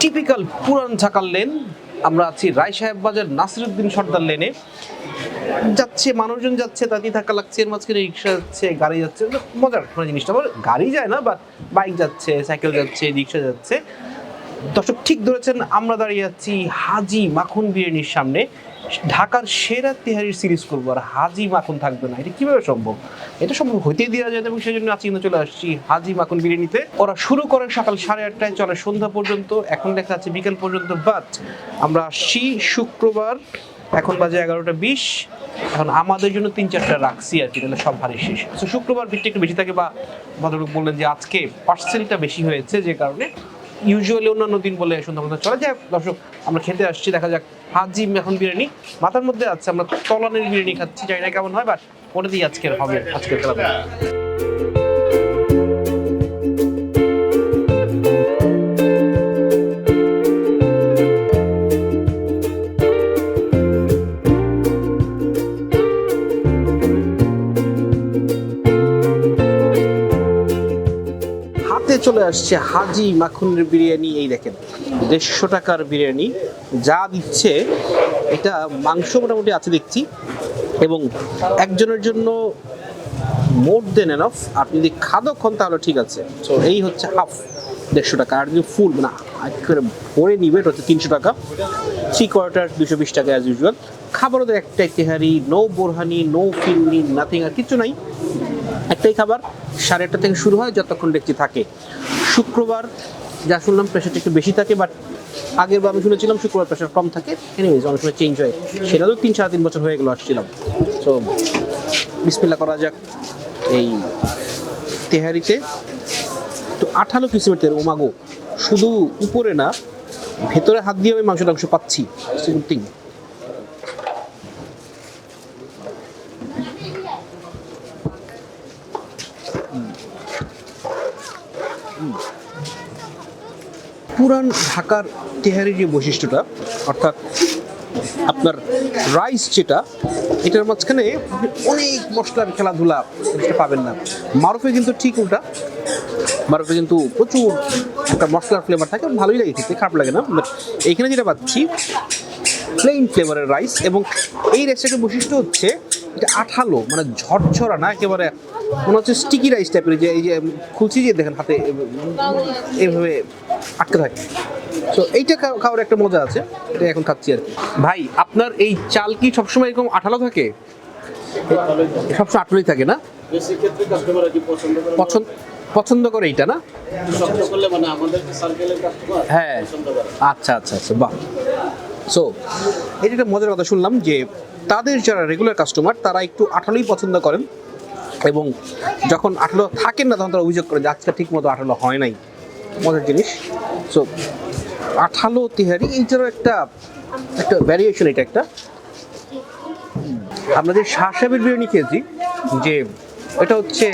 Typical পুরান ঢাকার lane আমরা আছি রায় সাহেব বাজার, নাসিরুদ্দিন সর্দার লেনে যাচ্ছে, মানুষজন যাচ্ছে তাতেই থাকা লাগছে, এর মাঝখানে রিক্সা যাচ্ছে, গাড়ি যাচ্ছে। মজার কোনো জিনিসটা গাড়ি যায় না বাট বাইক যাচ্ছে সাইকেল যাচ্ছে, রিক্সা যাচ্ছে। দর্শক, ঠিক ধরেছেন, আমরা দাঁড়িয়ে আছি হাজি মাখন বিরিয়ানির সামনে। ঢাকার সেরা তেহারির সিরিজ করব, আর হাজি মাখন থাকবে না। এটা কীভাবে সম্ভব? এটা সম্ভব হইতেই দেওয়া যায় এবং সেই জন্য আজকে চলে আসছি হাজি মাখন বিরিয়ানিতে। ওরা শুরু করে সকাল সাড়ে আটটায়, চলে সন্ধ্যা পর্যন্ত। এখন দেখা যাচ্ছে বিকেল পর্যন্ত বাট আমরা আসছি শুক্রবার। এখন বাজে এগারোটা বিশ। এখন আমাদের জন্য তিন চারটা রাখছি আর কি, তাহলে সব ভারী শেষ। তো শুক্রবার ভিড়টা একটু বেশি থাকে বা ভদ্রলোক বললেন যে আজকে পার্সেলটা বেশি হয়েছে যে কারণে। ইউজুয়ালি অন্যান্য দিন বলে সুন্দর পর্যন্ত চলে যায় দর্শক, আমরা খেতে আসছি, দেখা যাক। হাজি এখন বিরিয়ানি। মাথার মধ্যে আছে, আমরা তলানের বিরিয়ানি খাচ্ছি, জানি না কেমন হয় বাট ওটাতেই আজকের হবে, আজকের খেলা হাতে চলে আসছে হাজি মাখনের বিরিয়ানি, এই দেখেন, দেড়শো টাকার বিরিয়ানি। যা দিচ্ছে, এটা মাংস মোটামুটি আছে দেখছি, এবং একজনের জন্য মোর দেন এনফ আপনি যদি খাদক হন, তাহলে ঠিক আছে। তো এই হচ্ছে হাফ দেড়শো টাকা। আর যদি ফুল না একেবারে ভরে নিবে, এটা হচ্ছে তিনশো টাকা। থ্রি কোয়ার্টার দুশো বিশ টাকা অ্যাজ ইউজুয়াল খাবার ওদের একটাই tehari no borhani no firni nothing আর কিছু নাই। একটাই খাবার, সাড়ে আটটা থেকে শুরু হয় যতক্ষণ ডেকচি থাকে। শুক্রবার, যা শুনলাম প্রেশারটা একটু বেশি থাকে বাট আগের আমি শুনেছিলাম শুক্রবার প্রেশার কম থাকে। এনিওয়েজ অনেক সময় চেঞ্জ হয়। সেটা তো তিন সাড়ে তিন বছর হয়ে গেলো, আসছিলাম। তো বিসমিল্লা করা যাক এই তেহারিতে। তো আঠালো কিসিমের তেল? ওমাগো। শুধু উপরে না, ভেতরে হাত দিয়ে আমি মাংস টাংস পাচ্ছি। থিং পুরান ঢাকার তেহারির যে বৈশিষ্ট্যটা, অর্থাৎ আপনার রাইস যেটা, এটার মাঝখানে অনেক মশলার খেলাধুলা জিনিসটা পাবেন না। মারুফে কিন্তু ঠিক ওটা মারুফে কিন্তু প্রচুর একটা মশলার ফ্লেভার থাকে, ভালোই লাগে খেতে, খারাপ লাগে না। বাট এইখানে যেটা পাচ্ছি প্লেন ফ্লেভারের রাইস এবং এই রাইসটার বৈশিষ্ট্য হচ্ছে এটা আঠালো মানে ঝরঝরা না একেবারে মনে হচ্ছে স্টিকি রাইস টাইপের যে এই যে খুলছি যে দেখেন হাতে এইভাবে আটকে থাকে। তো এইটা খাওয়ার একটা মজা আছে এটা এখন খাচ্ছি আর কি। ভাই আপনার এই চাল কি সবসময় এরকম আঠালো থাকে? সবসময় আঠালোই থাকে না? পছন্দ পছন্দ পছন্দ করে এইটা না? মানে আমাদের সার্কেলের কাস্টমার হ্যাঁ। আচ্ছা আচ্ছা আচ্ছা বাহ। সো এটা একটা মজার কথা শুনলাম যে তাদের যারা রেগুলার কাস্টমার তারা একটু আঠালোই পছন্দ করেন এবং যখন আঠালো থাকেন না, তখন তারা অভিযোগ করেন যে আজকে ঠিক মতো আঠালো হয় নাই। মজার জিনিস। সো আঠালো তিহারি এইটারও একটা একটা ভ্যারিয়েশন এটা একটা। আমরা যে শাহ সাহেবের বিরিয়ানি খেয়েছি, যে এটা হচ্ছে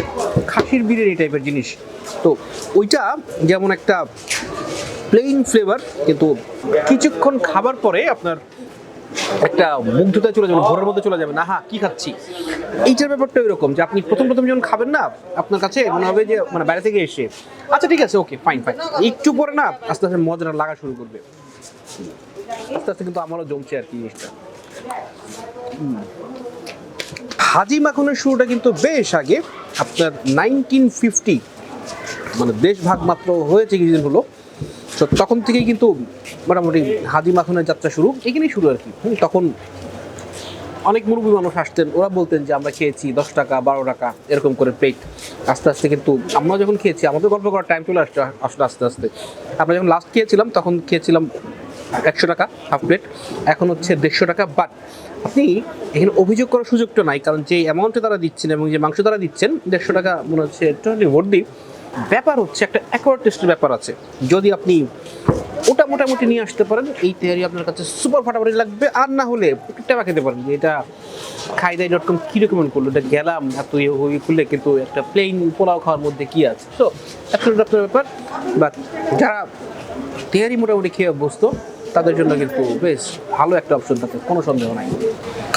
খাসির বিরিয়ানি টাইপের জিনিস। তো ওইটা যেমন একটা প্লেইন ফ্লেভার কিন্তু কিছুক্ষণ খাবার পরে আপনার একটা মুগ্ধতা চলে যাবে, ঘরের মধ্যে চলে যাবে। না হ্যাঁ কি খাচ্ছি? এইটার ব্যাপারটা এরকম যে আপনি প্রথম প্রথম যখন খাবেন না, আপনার কাছে মনে হবে যে মানে বাইরে থেকে এসে আচ্ছা ঠিক আছে, ওকে ফাইন ফাইন একটু পরে না, আস্তে আস্তে মজাটা লাগা শুরু করবে। আস্তে আস্তে কিন্তু আমারও জমছে আর কি জিনিসটা। হাজি মাখনের শুরুটা কিন্তু বেশ আগে। আপনার নাইনটিন ফিফটি মানে দেশ ভাগ মাত্র হয়েছে কিছুদিন হলো। তো তখন থেকেই কিন্তু মোটামুটি হাজি মাখনের যাত্রা শুরু, এখানেই শুরু আর কি। তখন অনেক মুরব্বী মানুষ আসতেন, ওরা বলতেন যে আমরা খেয়েছি দশ টাকা, বারো টাকা, এরকম করে প্লেট আস্তে আস্তে কিন্তু আমরা যখন খেয়েছি, আমাদের গল্প করার টাইম চলে আসছে আসলে আস্তে আস্তে। আমরা যখন লাস্ট খেয়েছিলাম, তখন খেয়েছিলাম একশো টাকা হাফ প্লেট এখন হচ্ছে দেড়শো টাকা বাট আপনি এখানে অভিযোগ করার সুযোগটা নাই, কারণ যে অ্যামাউন্টে তারা দিচ্ছেন এবং যে মাংস তারা দিচ্ছেন, দেড়শো টাকা মনে হচ্ছে ভোট ভর্তি ব্যাপার হচ্ছে একটা অ্যাকোয়ার টেস্টের ব্যাপার আছে। যদি আপনি ওটা মোটামুটি নিয়ে আসতে পারেন, এই তেহারি আপনার কাছে সুপার ফাটাফাটি লাগবে। আর না হলে একটু টেপা খেতে পারেন যে এটা খাই খাইদাই ডট কম কী রেকমেন্ড করল? এটা গেলাম, এত ইয়ে হয়ে কিন্তু একটা প্লেন পোলাও খাওয়ার মধ্যে কী আছে? তো অ্যাবসলিউট আপনার ব্যাপার। বাট যারা তেহারি মোটামুটি খেয়ে অভ্যস্ত, তাদের জন্য কিন্তু বেশ ভালো একটা অপশন থাকে, কোনো সন্দেহ নাই।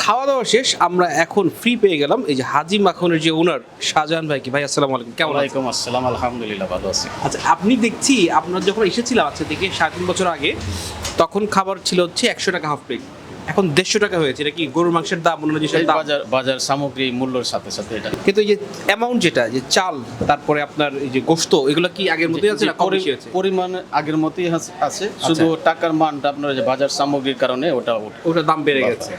খাওয়া দাওয়া শেষ আমরা এখন ফ্রি পেয়ে গেলাম। এই যে হাজি মাখনের যে ওনার শাহজাহান ভাই কি? ভাই আসসালামু আলাইকুম। কেমন আলাইকুম আসসালাম আলহামদুলিল্লাহ ভালো আছি। আচ্ছা আপনি দেখছি আপনার যখন এসেছিলাম আজকে থেকে সাড়ে তিন বছর আগে তখন খাবার ছিল হচ্ছে একশো টাকা হাফ প্লেট এখন দেড়শো টাকা হয়েছে এটা কি গরুর মাংসের দাম অন্য জিনিসের দাম? বাজার বাজার সামগ্রী মূল্যের সাথে সাথে এটা। কিন্তু এই যে অ্যামাউন্ট যেটা যে চাল তারপরে আপনার এই যে গোস্ত এগুলো কি আগের মতোই আছে না কম পরি- বেশি আছে? পরিমাণ আগের মতোই আছে শুধু টাকার মানটা আপনার যে বাজার সামগ্রীর কারণে ওটা ওটা দাম বেড়ে গেছে।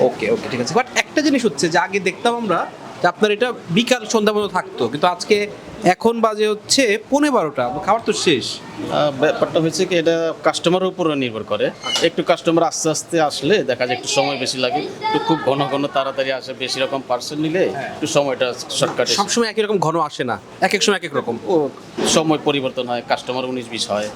ওকে ওকে ঠিক আছে। বাট একটা জিনিস হচ্ছে যে আগে দেখতাম আমরা যে আপনার এটা বিকাল সন্ধ্যা পর্যন্ত থাকতো কিন্তু আজকে এখন বাজে হচ্ছে পনেরো বারোটা খাবার তো শেষ। ব্যাপারটা হয়েছে কি এটা কাস্টমারের উপরও নির্ভর করে। একটু কাস্টমার আস্তে আস্তে আসলে দেখা যায় একটু সময় বেশি লাগে একটু খুব ঘন ঘন তাড়াতাড়ি আসে বেশি রকম পার্সেল নিলে একটু সময়টা শর্টকাটে সবসময় একই রকম ঘন আসে না এক এক সময় এক এক রকম। ও সময় পরিবর্তন হয় কাস্টমার উনিশ বিশ হয়।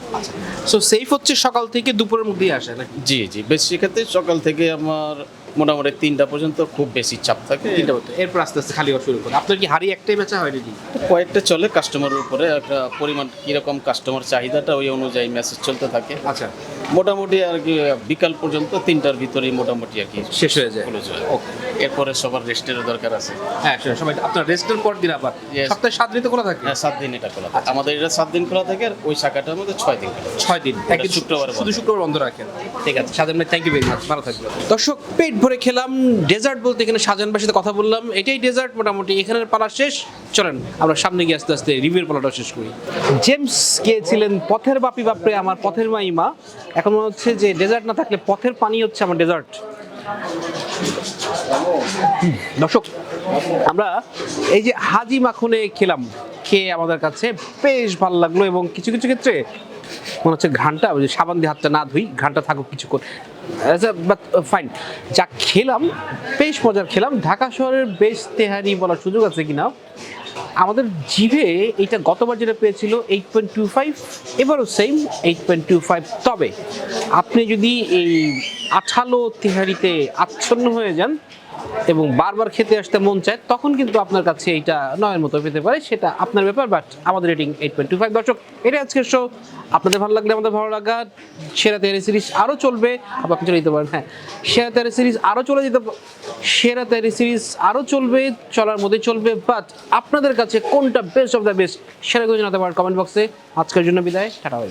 সো সেফ হচ্ছে সকাল থেকে দুপুরের মধ্যেই আসে নাকি? জি জি বেশি ক্ষেত্রে সকাল থেকে আমার মোটামুটি তিনটা পর্যন্ত খুব বেশি চাপ থাকে। তিনটা পর্যন্ত। এরপর আস্তে আস্তে খালি হওয়া শুরু করে। আপনার কি হারি একটাই বেচা হয় নাকি কয়েকটা চলে কাস্টমারের উপরে একটা পরিমাণ কীরকম কাস্টমার চাহিদাটা ওই অনুযায়ী মেসেজ চলতে থাকে। আচ্ছা। মোটামুটি আর কি বিকাল পর্যন্ত তিনটার ভিতরেই মোটামুটি আর কি শেষ হয়ে যায়। ওকে এরপরে সবার রেস্টেরও দরকার আছে। হ্যাঁ সেটা সবাই আপনার রেস্টের পর দিন আবার? সপ্তাহে সাত দিন তো খোলা থাকে? হ্যাঁ সাত দিন এটা খোলা থাকে। আমাদের এটা সাত দিন খোলা থাকে আর ওই শাখাটার মধ্যে ছয় দিন ছয় দিন। একদিন শুক্রবারে শুধু শুক্রবার বন্ধ রাখেন। ঠিক আছে। সাজান ভাই থ্যাংক ইউ ভেরি মাচ ভালো থাকবেন। দর্শক পেট ভরে খেলাম। ডেজার্ট বলতে এখানে সাজান সাজানবার সাথে কথা বললাম। এটাই ডেজার্ট মোটামুটি। এখানের পালা শেষ। চলেন আমরা সামনে গিয়ে আস্তে আস্তে রিভিউর পালাটা শেষ করি। জেমস গিয়েছিলেন পথের বাপি বাপরে আমার পথের মাইমা। এখন মনে হচ্ছে যে ডেজার্ট না থাকলে পথের পানি হচ্ছে আমার ডেজার্ট দর্শক, আমরা এই যে হাজি মাখনে খেলাম, খেয়ে আমাদের কাছে বেশ ভালো লাগল এবং কিছু কিছু ক্ষেত্রে মনে হচ্ছে ঘানটা সাবান দিয়ে হাতটা না ধুই, ঘানটা থাকুক কিছুক্ষণ। বাট ফাইন যা খেলাম, বেশ মজার খেলাম। ঢাকা শহরের বেশ তেহারি বলার সুযোগ আছে কিনা? আমাদের জিভে এইটা গতবার যেটা পেয়েছিল এইট পয়েন্ট টু ফাইভ এবারও same eight point two five তবে আপনি যদি এই আঠালো তিহারিতে আচ্ছন্ন হয়ে যান এবং বারবার খেতে আসতে মন চায়, তখন কিন্তু আপনার কাছে এইটা নয়ের মতো পেতে পারে, সেটা আপনার ব্যাপার বাট আমাদের rating eight point two five দর্শক এটা আজকের শো আপনাদের ভালো লাগলে আমাদের ভালো লাগা, সেরা তেহারি সিরিজ আরও চলবে। আপনি চলে যেতে পারেন হ্যাঁ। সেরা তেহারি সিরিজ আরও চলে যেতে সেরা তেহারি সিরিজ আরও চলবে, চলার মধ্যে চলবে বাট আপনাদের কাছে কোনটা বেস্ট অফ দ্য বেস্ট সেটা করে জানাতে পারেন কমেন্ট বক্সে আজকের জন্য বিদায়, টাটা বাই।